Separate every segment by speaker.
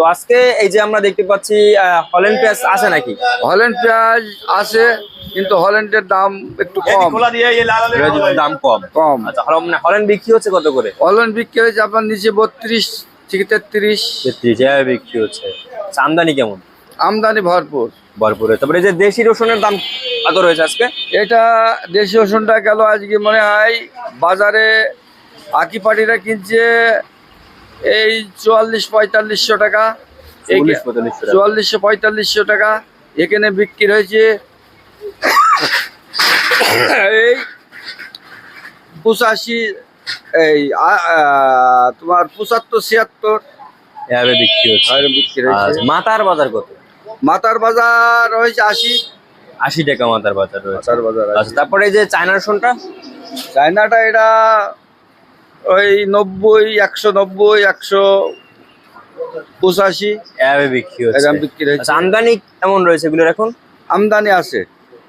Speaker 1: তো আজকে এই যে আমরা দেখতে পাচ্ছি হল্যান্ড পেঁয়াজ আছে নাকি?
Speaker 2: হল্যান্ড পেঁয়াজ আছে কিন্তু হল্যান্ডের দাম একটু কম।
Speaker 1: পেঁয়াজের দাম কম।
Speaker 2: কম।
Speaker 1: আচ্ছা হল- হল্যান্ড বিক্রি হচ্ছে কত করে?
Speaker 2: হল্যান্ড বিক্রি হয়েছে আপনার নিচে বত্রিশ থেকে তেত্রিশ।
Speaker 1: তেত্রিশ বিক্রি হচ্ছে। আচ্ছা, আমদানি কেমন?
Speaker 2: আমদানি ভরপুর।
Speaker 1: ভরপুরে তারপরে এই যে দেশি রসুনের দাম কত রয়েছে আজকে?
Speaker 2: এটা দেশি রসুনটা গেল আজকে মনে হয় বাজারে আকি পাটিরা কিনছে এই চুয়াল্লিশ পঁয়তাল্লিশশো টাকা। চুয়াল্লিশশো পঁয়তাল্লিশশো টাকা। এখানে বিক্রি হয়েছে এই পঁচাশি এই তোমার পঁচাত্তর ছিয়াত্তর।
Speaker 1: বিক্রি হচ্ছে। আচ্ছা, মাতার বাজার কত?
Speaker 2: মাতার বাজার হয়েছে আশি।
Speaker 1: আশি টাকা মাতার বাজার
Speaker 2: মাতার বাজার
Speaker 1: আচ্ছা তারপরে এই যে চায়না সোনটা?
Speaker 2: চায়নাটা এটা ওই নব্বই একশো নব্বই একশো পঁচাশি।
Speaker 1: এভাবে বিক্রি হচ্ছে।
Speaker 2: এরকম বিক্রি হয়েছে
Speaker 1: আচ্ছা আমদানি কেমন রয়েছে এগুলোর এখন?
Speaker 2: আমদানি আছে।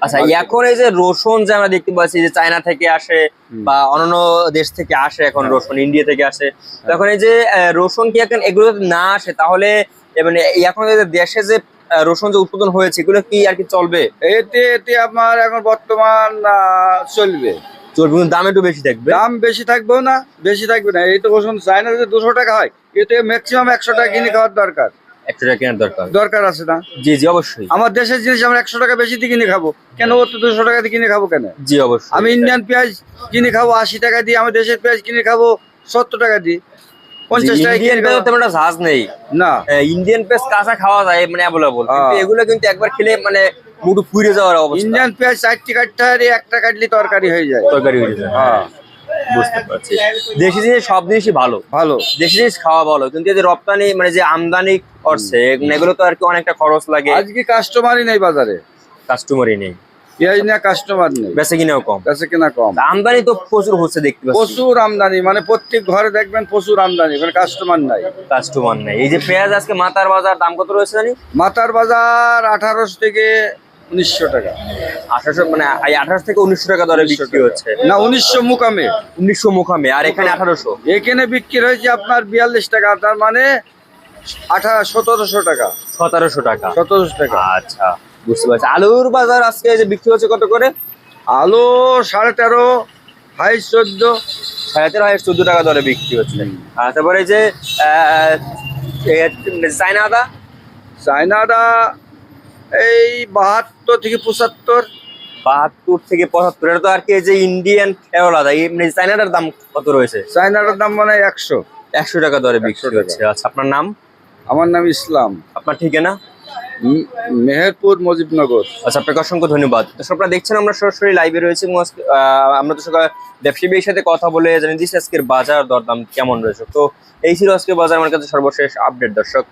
Speaker 1: আচ্ছা এখন এই যে রসুন যে আমরা দেখতে পাচ্ছি যে চায়না থেকে আসে বা অন্যান্য দেশ থেকে আসে এখন
Speaker 2: হ্যাঁ।
Speaker 1: রসুন ইন্ডিয়া থেকে আসে। তো এখন এই যে রসুন কি এখন এগুলো যদি না আসে তাহলে মানে এখন এই যে দেশে যে রসুন যে উৎপাদন হয়েছে এগুলো কি আর কি চলবে?
Speaker 2: এতে এতে আমার এখন বর্তমান আহ, চলবে।
Speaker 1: কিন্তু দাম একটু বেশি থাকবে?
Speaker 2: দাম বেশি থাকবেও না বেশি থাকবে না। এই তো রসুন চায়না যে দুশো টাকা হয় এতে ম্যাক্সিমাম একশো টাকা কিনে খাওয়ার দরকার।
Speaker 1: একশো টাকা কেনার দরকার।
Speaker 2: দরকার আছে না?
Speaker 1: জি জি অবশ্যই।
Speaker 2: আমার দেশের জিনিস আমরা একশো টাকা বেশি দিয়ে কিনে খাব। কেন ও তো দুশো টাকা দিয়ে কিনে খাব কেন?
Speaker 1: জি অবশ্যই।
Speaker 2: আমি ইন্ডিয়ান পেঁয়াজ কিনে খাব আশি টাকা দিয়ে আমার দেশের পেঁয়াজ কিনে খাব সত্তর টাকা দিয়ে। পঞ্চাশ টাকা
Speaker 1: ইন্ডিয়ান পেঁয়াজ কাঁচা খাওয়া যায় মানে অ্যাভেলেবল। এগুলো কিন্তু একবার খেলে মানে মুটু ফুরে যাওয়ার অবস্থা।
Speaker 2: ইন্ডিয়ান পেঁয়াজ চারটি কাটতে হয় একটা কাটলে তরকারি হয়ে যায়।
Speaker 1: তরকারি হয়ে যায়।
Speaker 2: হ্যাঁ।
Speaker 1: বুঝতে পারছি। দেশি জিনিস সব জিনিসই ভালো।
Speaker 2: ভালো।
Speaker 1: দেশি জিনিস খাওয়া ভালো কিন্তু এই যে রপ্তানি মানে যে আমদানি করছে এগুলো তো আর কি অনেকটা খরচ লাগে।
Speaker 2: আজকে কাস্টমারই নেই বাজারে?
Speaker 1: কাস্টমারই নেই।
Speaker 2: পেঁয়াজ কাস্টমার নেই।
Speaker 1: বেচে কিনেও কম।
Speaker 2: বেচে কেনা কম।
Speaker 1: আমদানি তো প্রচুর হচ্ছে দেখতে পাচ্ছি।
Speaker 2: প্রচুর আমদানি মানে প্রত্যেক ঘরে দেখবেন প্রচুর আমদানি মানে কাস্টমার নাই।
Speaker 1: কাস্টমার নেই। এই যে পেঁয়াজ আজকে মাতার বাজার দাম কত রয়েছে জানি?
Speaker 2: মাথার বাজার আঠারোশো থেকে উনিশশো টাকা।
Speaker 1: আঠারোশো মানে এই আঠারোশো থেকে উনিশশো টাকা দরে বিক্রি হচ্ছে।
Speaker 2: না উনিশশো মুকামে।
Speaker 1: উনিশশো মুখামে আর এখানে আঠারোশো।
Speaker 2: এখানে বিক্রি হয়েছে আপনার বিয়াল্লিশ টাকা তার মানে আঠা সতেরোশো টাকা।
Speaker 1: সতেরোশো টাকা।
Speaker 2: সতেরোশো টাকা।
Speaker 1: আচ্ছা বুঝতে পারছি। আলুর বাজার আজকে যে বিক্রি হচ্ছে কত করে?
Speaker 2: আলু সাড়ে তেরো হাই চোদ্দ।
Speaker 1: সাড়ে তেরো হাজার চোদ্দ টাকা দরে বিক্রি হচ্ছে। আর তারপরে যে আহ, এ, চায়না আদা?
Speaker 2: চায়নাটা এই বাহাত্তর থেকে পঁচাত্তর।
Speaker 1: বাহাত্তর থেকে পঁচাত্তর এটা তো আর কি এই যে ইন্ডিয়ান মানে চায়নাটার দাম কত রয়েছে?
Speaker 2: চায়নাটার দাম মানে একশো।
Speaker 1: একশো টাকা দরে বিক্রি
Speaker 2: 100
Speaker 1: হচ্ছে আচ্ছা আপনার নাম?
Speaker 2: আমার নাম ইসলাম।
Speaker 1: আপনার ঠিকানা?
Speaker 2: মেহেরপুর মুজিবনগর।
Speaker 1: আচ্ছা আপনাকে অসংখ্য ধন্যবাদ। তো আপনারা দেখছেন আমরা সরাসরি লাইভে রয়েছে। আমরা তো সকাল ব্যবসায়ীর সাথে কথা বলে জানিয়ে দিচ্ছি আজকের বাজার দরদাম কেমন রয়েছে। তো এই ছিল আজকে বাজার। আমার কাছে সর্বশেষ আপডেট দর্শক।